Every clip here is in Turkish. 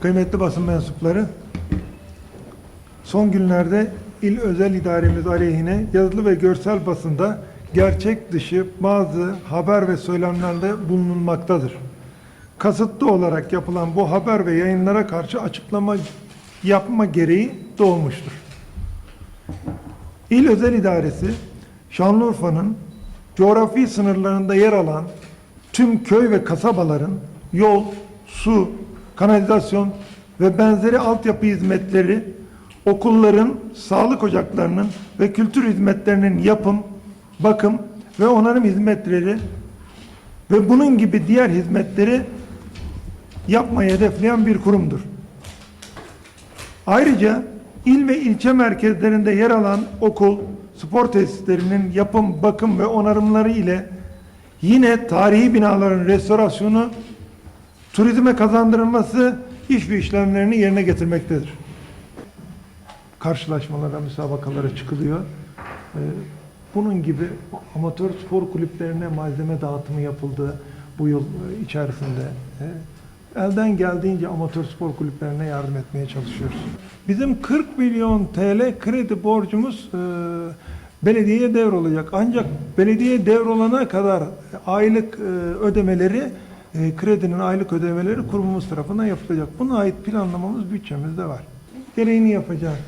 Kıymetli basın mensupları, son günlerde il özel idaremiz aleyhine yazılı ve görsel basında gerçek dışı bazı haber ve söylemlerde bulunulmaktadır. Kasıtlı olarak yapılan bu haber ve yayınlara karşı açıklama yapma gereği doğmuştur. İl Özel İdaresi Şanlıurfa'nın coğrafi sınırlarında yer alan tüm köy ve kasabaların yol, su, kanalizasyon ve benzeri altyapı hizmetleri, okulların, sağlık ocaklarının ve kültür hizmetlerinin yapım, bakım ve onarım hizmetleri ve bunun gibi diğer hizmetleri yapmayı hedefleyen bir kurumdur. Ayrıca il ve ilçe merkezlerinde yer alan okul, spor tesislerinin yapım, bakım ve onarımları ile yine tarihi binaların restorasyonu, turizme kazandırılması ve işlemlerini yerine getirmektedir. Karşılaşmalara, müsabakalara çıkılıyor. Ee, Bunun gibi amatör spor kulüplerine malzeme dağıtımı yapıldı bu yıl içerisinde. Ee, Elden geldiğince amatör spor kulüplerine yardım etmeye çalışıyoruz. Bizim 40 milyon TL kredi borcumuz e, belediyeye devrolacak. Ancak belediye devrolana kadar aylık e, ödemeleri, e, kredinin aylık ödemeleri kurumumuz tarafından yapılacak. Buna ait planlamamız bütçemizde var. Gereğini yapacağız.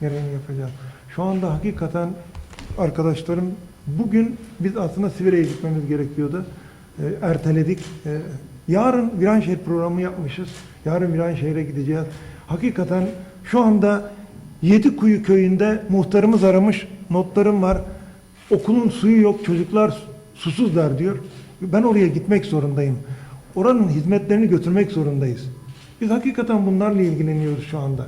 Gereğini yapacağız. Şu anda hakikaten arkadaşlarım bugün biz aslında Siverya'ya gitmemiz gerekiyordu. E, erteledik. E, yarın Viranşehir programı yapmışız. Yarın Viranşehir'e gideceğiz. Hakikaten şu anda Yedikuyu köyünde muhtarımız aramış. Notlarım var. Okulun suyu yok. Çocuklar susuzlar diyor. Ben oraya gitmek zorundayım. Oranın hizmetlerini götürmek zorundayız. Biz hakikaten bunlarla ilgileniyoruz şu anda.